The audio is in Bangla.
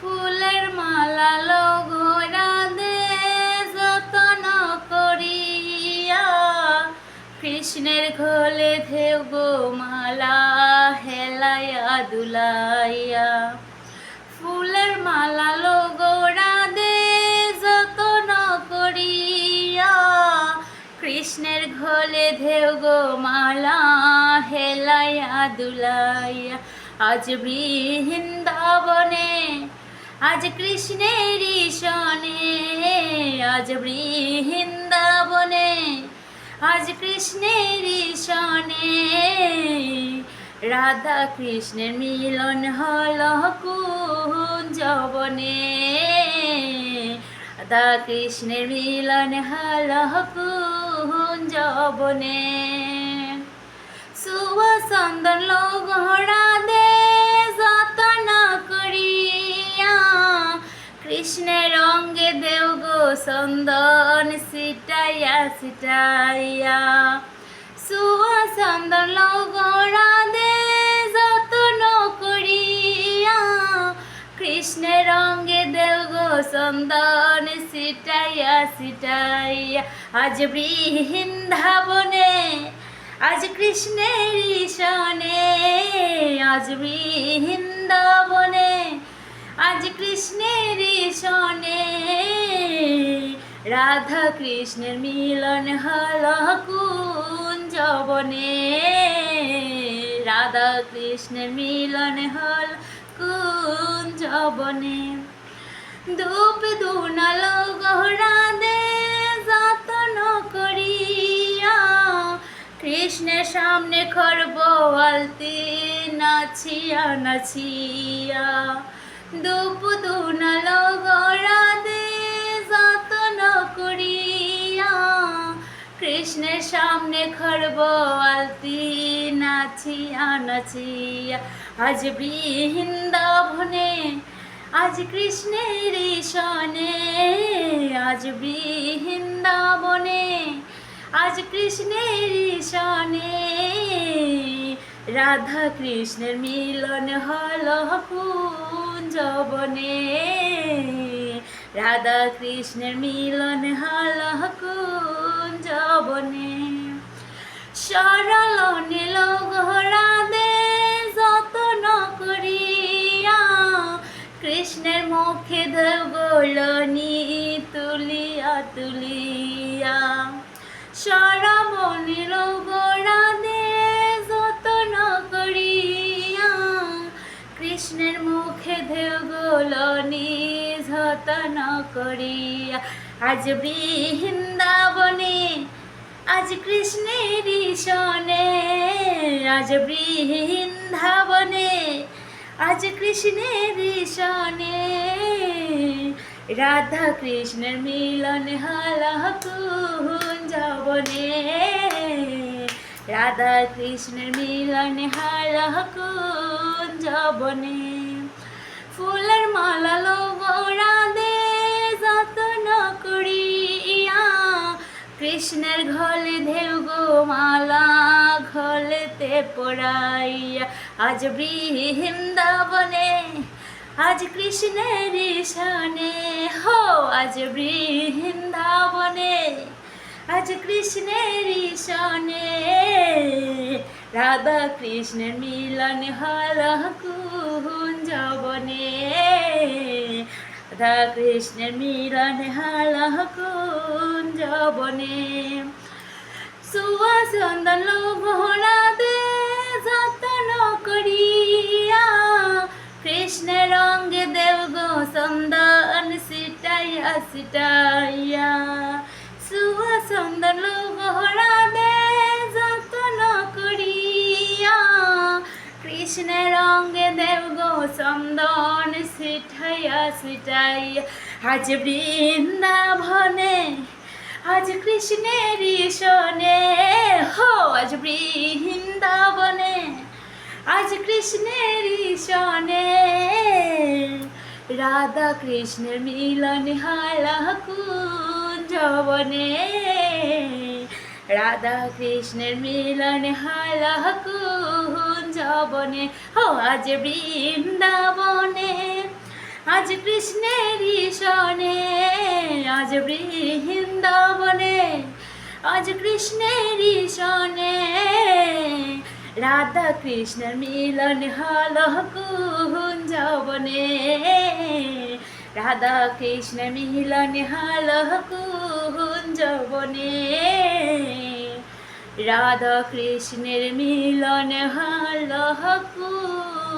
ফুলের মালা লগোরা দে যতন করিয়া। কৃষ্ণের ঘোলে ধেউ গো মালা হেলাইয়া দুলাইয়া। ফুলের মালা লগোরা দে যতন করিয়া। কৃষ্ণের ঘোলে ধেউ গো মালা হেলাইয়া দুলাইয়া। আজ বৃন্দাবনে আজ কৃষ্ণের সনে আজ বৃন্দাবনে। আজ কৃষ্ণের সনে রাধা কৃষ্ণের মিলন হল কুঞ্জবনে। রাধা কৃষ্ণের মিলন হল কুঞ্জবনে। সুবসন্দর লোগড়া দে যতন কৃষ্ণের রঙ্গে দেও গো সন্দন সিটাইয়া সিটাইয়া সুবসন্দর লোগড়া দে, যতন করিয়া। কৃষ্ণের রঙ্গে দেও গো সন্দন সিটাইয়া সিটাইয়া আজ বৃন্দাবনে, আজ কৃষ্ণের সনে আজ বৃন্দাবনে আজ কৃষ্ণের সনে রাধা কৃষ্ণের মিলন হল কুঞ্জবনে। রাধা কৃষ্ণের মিলন হল কুঞ্জবনে। ধূপ ধুনাল গহরা দে যতন করিয়া কৃষ্ণের সামনে খরব আলতি নাচিয়া নাচিয়া ধূপ ধুনাল গহরা দে যতন করিয়া কৃষ্ণের সামনে খরব আলতি নাচিয়া নাচিয়া। আজ বৃন্দাবনে, আজ কৃষ্ণের সনে আজ বৃন্দাবনে, আজ কৃষ্ণের সনে রাধা কৃষ্ণের মিলন হল কুঞ্জবনে রাধা কৃষ্ণের মিলন হল কুঞ্জবনে সরল নীল দে, যতন করিয়া কৃষ্ণের মুখে ধগলনি তুলিয়া তুলিয়া। সরবনীল গোড়া দে যতন করিয়া। আজ বৃন্দাবনে, আজ কৃষ্ণের সনে আজ বৃন্দাবনে, আজ কৃষ্ণের সনে রাধা কৃষ্ণের মিলন হল কুঞ্জবনে রাধা কৃষ্ণের মিলন হল কুঞ্জবনে ফুলের মালা লোগোড়া দে কৃষ্ণের ঘলে ধেউ গো মালা ঘলেতে পড়াইয়া। আজ বৃন্দাবনে, আজ কৃষ্ণের সনে হো, আজ বৃন্দাবনে, আজ কৃষ্ণের সনে রাধা কৃষ্ণের মিলন হল কুঞ্জবনে রাধা কৃষ্ণের মিলন হল কুঞ্জবনে সুবাসন্দন ঘোড়া দে যতন করিয়া কৃষ্ণ রঙ্গে দেব গো সন্দন সিটাইয়া সিটাইয়া সুবাসন্দন ঘোড়া দে যতন করিয়া কৃষ্ণ রঙ্গে দেব গো চন্দন সিঠাইয়া সিটাইয়া আজ বৃন্দাবনে আজ কৃষ্ণের সনে হো, আজ বৃন্দাবনে। আজ কৃষ্ণের সনে রাধা কৃষ্ণের মিলন হালা কুঞ্জবনে। রাধা কৃষ্ণের মিলন হালা কুঞ্জবনে, হো, আজ বৃন্দাবনে। আজ কৃষ্ণের সনে আজ বৃন্দাবনে, আজ কৃষ্ণের সনে রাধা কৃষ্ণের মিলন হল কুঞ্জবনে। রাধা কৃষ্ণ মিলন হল কুঞ্জবনে। রাধা কৃষ্ণের মিলন হল কুঞ্জবনে।